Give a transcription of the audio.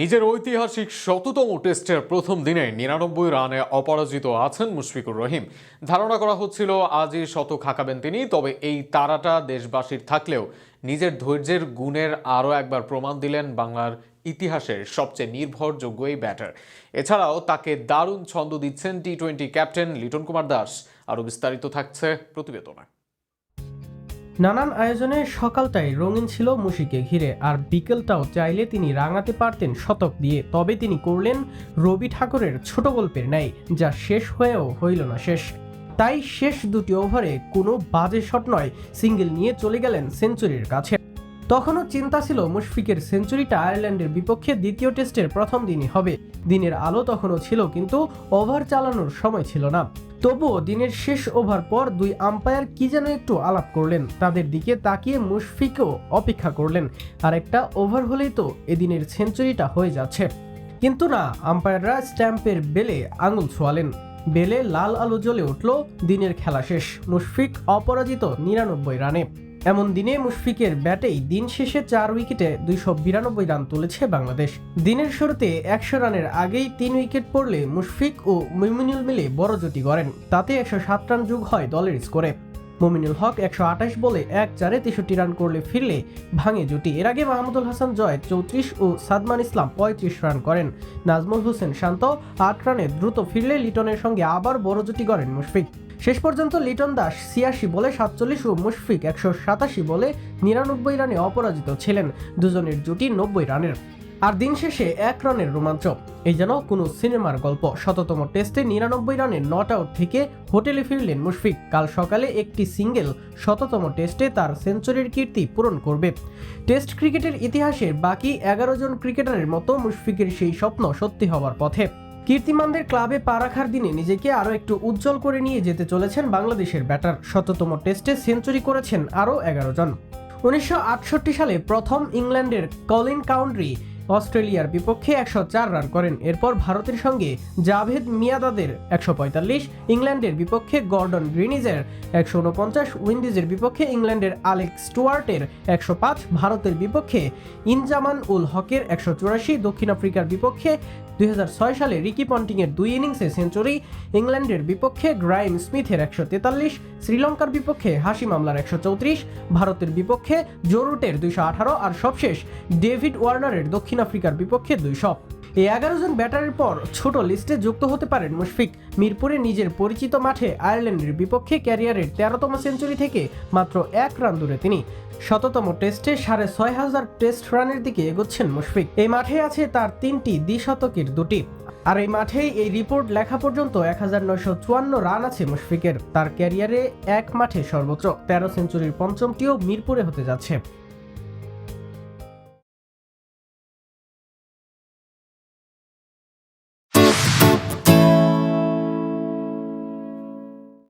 নিজের ঐতিহাসিক শততম টেস্টের প্রথম দিনে নিরানব্বই রানে অপরাজিত আছেন মুশফিকুর রহিম। ধারণা করা হচ্ছিল আজই শতক হাঁকাবেন তিনি, তবে এই তারাটা দেশবাসীর থাকলেও নিজের ধৈর্যের গুণের আরও একবার প্রমাণ দিলেন বাংলার ইতিহাসের সবচেয়ে নির্ভরযোগ্য এই ব্যাটার। এছাড়াও তাকে দারুণ ছন্দ দিচ্ছেন T twenty captain Liton Kumar Das. আরও বিস্তারিত থাকছে প্রতিবেদনে। নানান আয়োজনে সকালটাই রঙিন ছিল মুশিকে ঘিরে, আর বিকেলটাও চাইলে তিনি রাঙাতে পারতেন শতক দিয়ে। তবে তিনি করলেন রবি ঠাকুরের ছোট গল্পের ন্যায়, যা শেষ হয়েও হইল না শেষ। তাই শেষ দুটি ওভারে কোনো বাজে শট নয়, সিঙ্গেল নিয়ে চলে গেলেন সেঞ্চুরির কাছে। তখনও চিন্তা ছিল মুশফিকের সেঞ্চুরিটা আয়ারল্যান্ডের বিপক্ষে দ্বিতীয় টেস্টের প্রথম দিনই হবে। দিনের আলো তখনও ছিল, কিন্তু ওভার চালানোর সময় ছিল না। তবুও দিনের শেষ ওভার পর দুই আম্পায়ার কি যেন একটু আলাপ করলেন, তাদের দিকে তাকিয়ে মুশফিকও অপেক্ষা করলেন। আর একটা ওভার হলেই তো এদিনের সেঞ্চুরিটা হয়ে যাচ্ছে। কিন্তু না, আম্পায়াররা স্ট্যাম্পের বেলে আঙুল ছোয়ালেন। বেলে লাল আলো জ্বলে উঠল, দিনের খেলা শেষ। মুশফিক অপরাজিত নিরানব্বই রানে। এমন দিনে মুশফিকের ব্যাটেই দিন শেষে চার উইকেটে দুইশো বিরানব্বই রান তুলেছে বাংলাদেশ। দিনের শুরুতে একশো রানের আগেই তিন উইকেট পড়লে মুশফিক ও মুমিনুল মিলে বড় জুটি গড়েন। তাতে একশো সাত রান যোগ হয় দলের স্কোরে। মুমিনুল হক একশো আঠাশ বলে এক চারে তেষট্টি রান করলে ফিরলে ভাঙে জুটি। এর আগে মাহমুদুল হাসান জয় চৌত্রিশ ও সাদমান ইসলাম পঁয়ত্রিশ রান করেন। নাজমুল হোসেন শান্ত আট রানে দ্রুত ফিরলে লিটনের সঙ্গে আবার বড় জুটি গড়েন মুশফিক। শেষ পর্যন্ত লিটন দাস ছিয়াশি বলে সাতচল্লিশ ও মুশফিক একশো সাতাশি বলে নিরানব্বই রানে অপরাজিত ছিলেন দুজনের জুটি নব্বই রানের। আর দিন শেষে এক রানের রোমাঞ্চ। এই যেন কোনো সিনেমার গল্প। শততম টেস্টে নিরানব্বই রানের নট আউট থেকে হোটেলে ফিরলেন মুশফিক। কাল সকালে একটি সিঙ্গেল শততম টেস্টে তার সেঞ্চুরির কীর্তি পূরণ করবে। টেস্ট ক্রিকেটের ইতিহাসে বাকি এগারো জন ক্রিকেটারের মতো মুশফিকের সেই স্বপ্ন সত্যি হওয়ার পথে। কীর্তিমানদের ক্লাবে পা রাখার দিনে নিজেকে আরও একটু উজ্জ্বল করে নিয়ে যেতে চলেছেন বাংলাদেশের ব্যাটার। শততম টেস্টে সেঞ্চুরি করেছেন আরও এগারো জন। উনিশশো আটষট্টি সালে প্রথম ইংল্যান্ডের কলিন কাউন্ট্রি অস্ট্রেলিয়ার বিপক্ষে একশো চার রান করেন। এরপর ভারতের সঙ্গে জাভেদ মিয়াদাদের একশো পঁয়তাল্লিশ, ইংল্যান্ডের বিপক্ষে গর্ডন গ্রিনিজের একশো উনপঞ্চাশ উইন্ডিজের বিপক্ষে ইংল্যান্ডের আলেক্স স্টুয়ার্টের একশো পাঁচ, ভারতের বিপক্ষে ইনজামান উল হকের একশো চুরাশি, দক্ষিণ আফ্রিকার বিপক্ষে দুই হাজার ছয় সালে রিকি পন্টিংয়ের দুই ইনিংসে সেঞ্চুরি, ইংল্যান্ডের বিপক্ষে গ্রাইম স্মিথের একশো তেতাল্লিশ, শ্রীলঙ্কার বিপক্ষে হাসি মামলার একশো চৌত্রিশ, ভারতের বিপক্ষে জোরুটের দুইশো আর সবশেষ ডেভিড ওয়ার্নারের দক্ষিণ আফ্রিকার বিপক্ষে দুইশো। এই এগারো জন ব্যাটারের পর ছোট লিস্টে যুক্ত হতে পারেন মুশফিক। মিরপুরে নিজের পরিচিত মাঠে আয়ারল্যান্ডের বিপক্ষে ক্যারিয়ারের তেরোতম সেঞ্চুরি থেকে মাত্র এক রান দূরে তিনি। শততম টেস্টে সাড়ে ছয় হাজার টেস্ট রানের দিকে এগোচ্ছেন মুশফিক। এই মাঠে আছে তার তিনটি দ্বিশতকের দুটি। আর এই মাঠেই এই রিপোর্ট লেখা পর্যন্ত এক হাজার নয়শো চুয়ান্ন রান আছে মুশফিকের। তার ক্যারিয়ারে এক মাঠে সর্বোচ্চ তেরো সেঞ্চুরির পঞ্চমটিও মিরপুরে হতে যাচ্ছে।